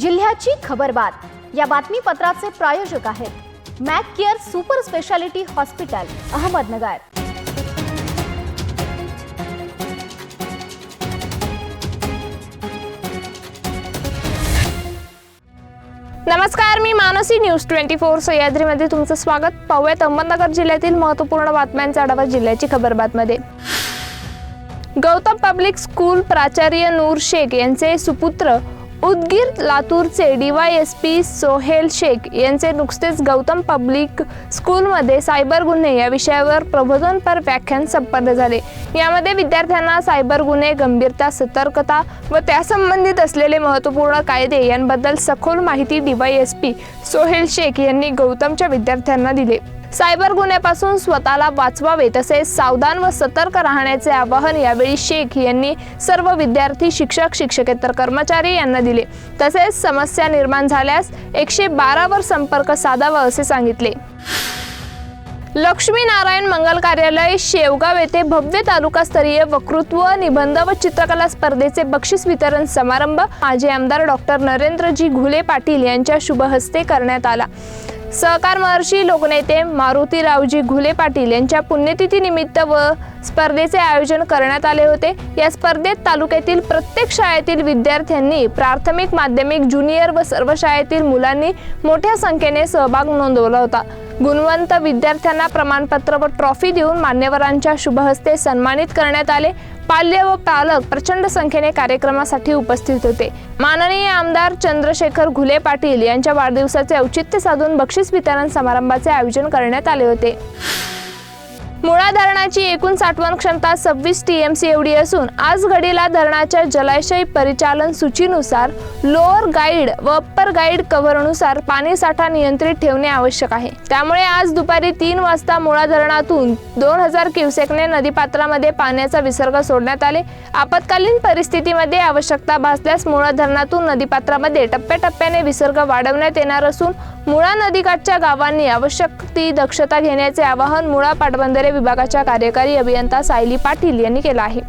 जिल्ह्याची खबरबात या बातमीपत्राचे प्रायोजक आहेत Mac care super speciality hospital Ahmednagar. नमस्कार मी मानसी न्यूज ट्वेंटी फोर सह्याद्रीमध्ये तुमचं स्वागत. पाहूयात अहमदनगर जिल्ह्यातील महत्त्वपूर्ण बातम्यांचा आढावा जिल्ह्याची खबरबातमध्ये गौतम पब्लिक स्कूल प्राचार्य नूर शेख यांचे सुपुत्र उदगीर लातूरचे डीवायएसपी सोहेल शेख यांचे नुकतेच गौतम पब्लिक स्कूलमध्ये सायबर गुन्हे या विषयावर प्रबोधनपर व्याख्यान संपन्न झाले. यामध्ये विद्यार्थ्यांना सायबर गुन्हे गंभीरता सतर्कता व त्यासंबंधित असलेले महत्त्वपूर्ण कायदे यांबद्दल सखोल माहिती डीवायएसपी सोहेल शेख यांनी गौतमच्या विद्यार्थ्यांना दिले. सायबर गुन्ह्यापासून स्वतःला वाचवावे तसेच सावधान व सतर्क राहण्याचे आवाहन यावेळी शेख यांनी सर्व विद्यार्थी शिक्षक शिक्षकेतर कर्मचारी यांना दिले. तसेच समस्या निर्माण झाल्यास एकशे बारावर संपर्क साधावा असे सांगितले. लक्ष्मी नारायण मंगल कार्यालय शेवगाव येथे भव्य तालुकास्तरीय वक्तृत्व निबंध व चित्रकला स्पर्धेचे बक्षीस वितरण समारंभ माजी आमदार डॉक्टर नरेंद्रजी घुले पाटील यांच्या शुभहस्ते करण्यात आला. सहकार महर्षी लोकनेते मारुतीरावजी घुले पाटील यांच्या पुण्यतिथीनिमित्त व स्पर्धेचे आयोजन करण्यात आले होते. या स्पर्धेत तालुक्यातील प्रत्येक शाळेतील विद्यार्थ्यांनी प्राथमिक माध्यमिक ज्युनियर व सर्व शाळेतील मुलांनी मोठ्या संख्येने सहभाग नोंदवला होता. गुणवंत विद्यार्थ्यांना प्रमाणपत्र व ट्रॉफी देऊन मान्यवरांच्या शुभहस्ते सन्मानित करण्यात आले. पाल्य व पालक प्रचंड संख्येने कार्यक्रमासाठी उपस्थित होते. माननीय आमदार चंद्रशेखर घुले पाटील यांच्या वाढदिवसाचे औचित्य साधून बक्षीस वितरण समारंभाचे आयोजन करण्यात आले होते. मुळा धरणाची एकूण साठवण क्षमता सव्वीस टी एम सी एवढी असून आज घडीला धरणाच्या जलाशय परिचालन सूचीनुसार लोअर गाईड व अप्पर गाईड कव्हरनुसार पाणी साठा नियंत्रित ठेवणे आवश्यक आहे. त्यामुळे आज दुपारी तीन वाजता मुळा धरणातून दोन हजार क्युसेकने नदीपात्रामध्ये पाण्याचा विसर्ग सोडण्यात आले. आपत्कालीन परिस्थितीमध्ये आवश्यकता भासल्यास मुळा धरणातून नदीपात्रामध्ये टप्प्याटप्प्याने विसर्ग वाढवण्यात येणार असून मुळा नदीकाठच्या गावांनी आवश्यक ती दक्षता घेण्याचे आवाहन मुळा पाटबंधारे विभागाच्या कार्यकारी अभियंता सायली पाटील यांनी केला आहे.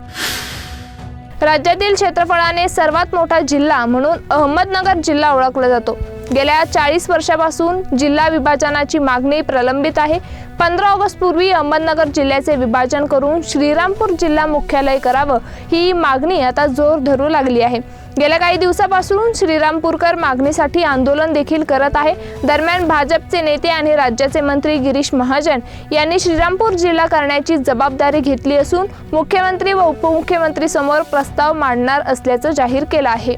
राज्यातील क्षेत्रफळाने सर्वात मोठा जिल्हा म्हणून अहमदनगर जिल्हा ओळखला जातो. गेल्या चाळीस वर्षापासून जिल्हा विभाजनाची मागणी प्रलंबित आहे. पंधरा ऑगस्ट पूर्वी अहमदनगर जिल्ह्याचे विभाजन करून श्रीरामपूर जिल्हा मुख्यालय करावं ही मागणी आता जोर धरू लागली आहे. गेल्या काही दिवसापासून श्रीरामपूरकर मागणीसाठी आंदोलन देखील करत आहे. दरम्यान भाजपचे नेते आणि राज्याचे मंत्री गिरीश महाजन यांनी श्रीरामपूर जिल्हा करण्याची जबाबदारी घेतली असून मुख्यमंत्री व उपमुख्यमंत्री समोर प्रस्ताव मांडणार असल्याचं जाहीर केलं आहे.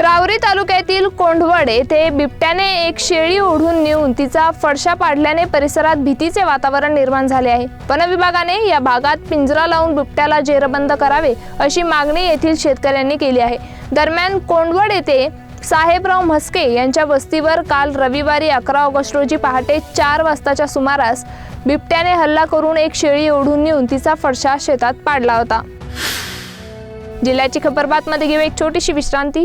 रावरी तालुक्यातील कोंढवड येथे बिबट्याने एक शेळी ओढून नेऊन तिचा फडशा पाडल्याने परिसरात भीतीचे वातावरण निर्माण झाले आहे. वनविभागाने या भागात पिंजरा लावून बिबट्याला जेरबंद करावे अशी मागणी येथील शेतकऱ्यांनी केली आहे. दरम्यान कोंढवड येथे साहेबराव म्हस्के यांच्या वस्तीवर काल रविवारी अकरा ऑगस्ट रोजी पहाटे चार वाजताच्या सुमारास बिबट्याने हल्ला करून एक शेळी ओढून नेऊन तिचा फडशा शेतात पाडला होता. जिल्ह्याची खबरबातमध्ये घेऊ एक छोटीशी विश्रांती.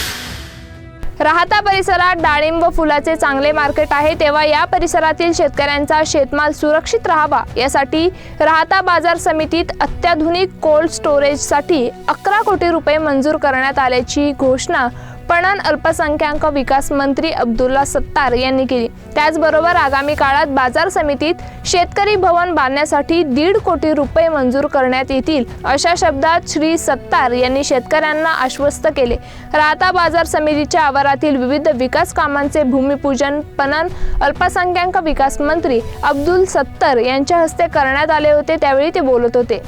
राहता परिसरात डाळिंब व फुलाचे चांगले मार्केट आहे तेव्हा या परिसरातील शेतकऱ्यांचा शेतमाल सुरक्षित राहावा. यासाठी राहता बाजार समितीत अत्याधुनिक कोल्ड स्टोरेजसाठी अकरा कोटी रुपये मंजूर करण्यात आल्याची घोषणा पणन अल्पसंख्याक विकास मंत्री अब्दुल्ला सत्तार यांनी केली. त्याचबरोबर आगामी काळात बाजार समितीत शेतकरी भवन बांधण्यासाठी दीड कोटी रुपये मंजूर करण्यात येतील अशा शब्दात श्री सत्तार यांनी शेतकऱ्यांना आश्वस्त केले. राहता बाजार समितीच्या आवारातील विविध विकास कामांचे भूमिपूजन पणन अल्पसंख्याक विकास मंत्री अब्दुल सत्तर यांच्या हस्ते करण्यात आले होते त्यावेळी ते बोलत होते.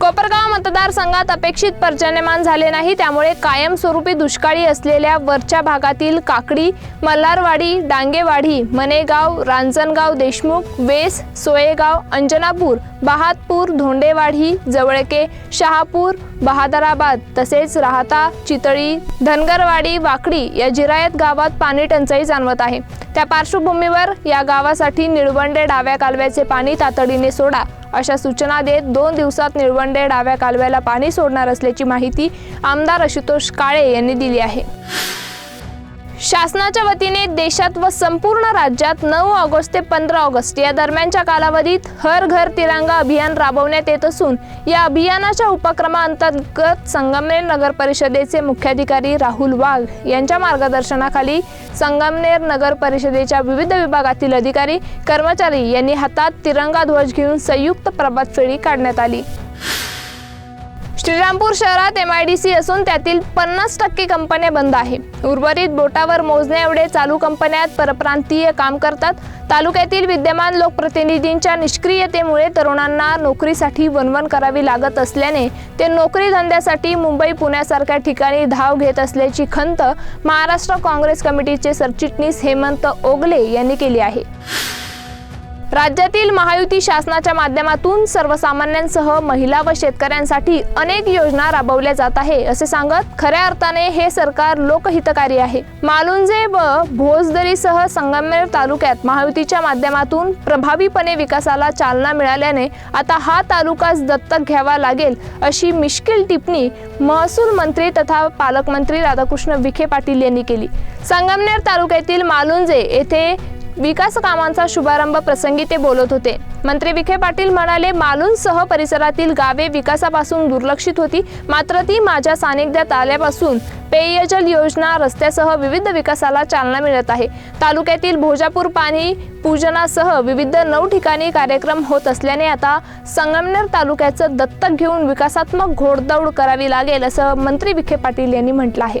कोपरगाव मतदारसंघात अपेक्षित पर्जन्यमान झाले नाही त्यामुळे कायमस्वरूपी दुष्काळी असलेल्या वरच्या भागातील काकडी मल्हारवाडी डांगेवाडी मनेगाव रांजणगाव देशमुख वेस सोयेगाव अंजनापूर बहातपूर धोंडेवाडी जवळके शहापूर बहादराबाद तसेच राहता चितळी धनगरवाडी वाकडी या जिरायत गावात पाणी टंचाई जाणवत आहे. त्या पार्श्वभूमीवर या गावासाठी निळवंडे डाव्या कालव्याचे पाणी तातडीने सोडा अशा सूचना देत दोन दिवसात निळवंडे डाव्या कालव्याला पाणी सोडणार असल्याची माहिती आमदार आशुतोष काळे यांनी दिली आहे. शासनाच्या वतीने देशात व संपूर्ण राज्यात नऊ ऑगस्ट ते पंधरा ऑगस्ट या दरम्यानच्या कालावधीत हर घर तिरंगा अभियान राबवण्यात येत असून या अभियानाच्या उपक्रमाअंतर्गत संगमनेर नगर परिषदेचे मुख्याधिकारी राहुल वाघ यांच्या मार्गदर्शनाखाली संगमनेर नगर परिषदेच्या विविध विभागातील अधिकारी कर्मचारी यांनी हातात तिरंगा ध्वज घेऊन संयुक्त प्रभात फेरी काढण्यात आली. श्रीरामपूर शहरात एम आय डी सी असून त्यातील पन्नास टक्के कंपन्या बंद आहे उर्वरित बोटावर मोजण्या एवढे चालू कंपन्यात परप्रांतीय काम करतात. तालुक्यातील विद्यमान लोकप्रतिनिधींच्या निष्क्रियतेमुळे तरुणांना नोकरीसाठी वनवन करावी लागत असल्याने ते नोकरी धंद्यासाठी मुंबई पुण्यासारख्या ठिकाणी धाव घेत असल्याची खंत महाराष्ट्र काँग्रेस कमिटीचे सरचिटणीस हेमंत ओगले यांनी केली आहे. राज्यातील महायुती शासनाच्या माध्यमातून सर्वसामान्यांसह महिला व शेतकऱ्यांसाठी अनेक योजना राबवल्या जात आहे असे सांगत खऱ्या अर्थाने हे सरकार लोकहितकारी आहे. मालुंजे व भोजदरीसह संगमनेर तालुक्यात महायुतीच्या माध्यमातून प्रभावीपणे विकासाला चालना मिळाल्याने आता हा तालुकाच दत्तक घ्यावा लागेल अशी मिश्किल टिप्पणी महसूल मंत्री तथा पालकमंत्री राधाकृष्ण विखे पाटील यांनी केली. संगमनेर तालुक्यातील मालुंजे येथे विकास कामांचा शुभारंभ प्रसंगी ते बोलत होते. मंत्री विखे पाटील म्हणाले मालूनसह परिसरातील गावे विकासापासून दुर्लक्षित होती. मात्र ती माझ्या सानिध्यात आल्यापासून पेयजल योजना रस्त्यासह विविध विकासाला चालना मिळत आहे. तालुक्यातील भोजापूर पाणी पूजनासह विविध नऊ ठिकाणी कार्यक्रम होत असल्याने आता संगमनेर तालुक्याचं दत्तक घेऊन विकासात्मक घोडदौड करावी लागेल असं मंत्री विखे पाटील यांनी म्हटलं आहे.